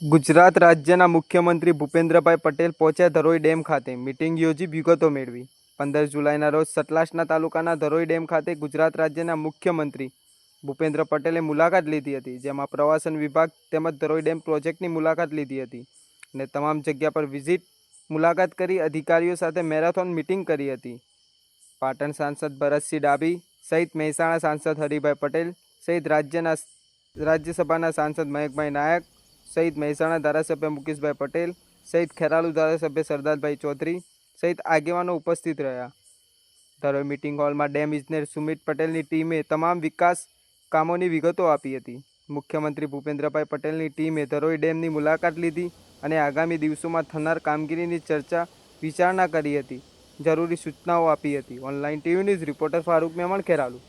ગુજરાત રાજ્યના મુખ્યમંત્રી ભૂપેન્દ્રભાઈ પટેલ પહોંચ્યા ધરોઈ ડેમ ખાતે. મિટિંગ યોજી વિગતો મેળવી. પંદર જુલાઈના રોજ સતલાસના તાલુકાના ધરોઈ ડેમ ખાતે ગુજરાત રાજ્યના મુખ્યમંત્રી ભૂપેન્દ્ર પટેલે મુલાકાત લીધી હતી, જેમાં પ્રવાસન વિભાગ તેમજ ધરોઈ ડેમ પ્રોજેક્ટની મુલાકાત લીધી હતી અને તમામ જગ્યા પર વિઝિટ, મુલાકાત કરી અધિકારીઓ સાથે મેરેથોન મીટિંગ કરી હતી. પાટણ સાંસદ ભરતસિંહ ડાભી સહિત મહેસાણા સાંસદ હરિભાઈ પટેલ સહિત રાજ્યના રાજ્યસભાના સાંસદ મયંકભાઈ નાયક સહિત મહેસાણા ધારાસભ્ય મુકેશભાઈ પટેલ, સહિત ખેરાલુ ધારાસભ્ય સરદારભાઈ ચૌધરી, સહિત આગેવાનો ઉપસ્થિત રહ્યા. ધરોઈ મિટિંગ હોલમાં ડેમ ઇજનેર સુમિત પટેલની ટીમે તમામ વિકાસ કામોની વિગતો આપી હતી. મુખ્યમંત્રી ભૂપેન્દ્રભાઈ પટેલની ટીમે ધરોઈ ડેમની મુલાકાત લીધી અને આગામી દિવસોમાં થનાર કામગીરીની ચર્ચા વિચારણા કરી હતી. જરૂરી સૂચનાઓ આપી હતી. Online TV news reporter Farooq Memon, Kheralu.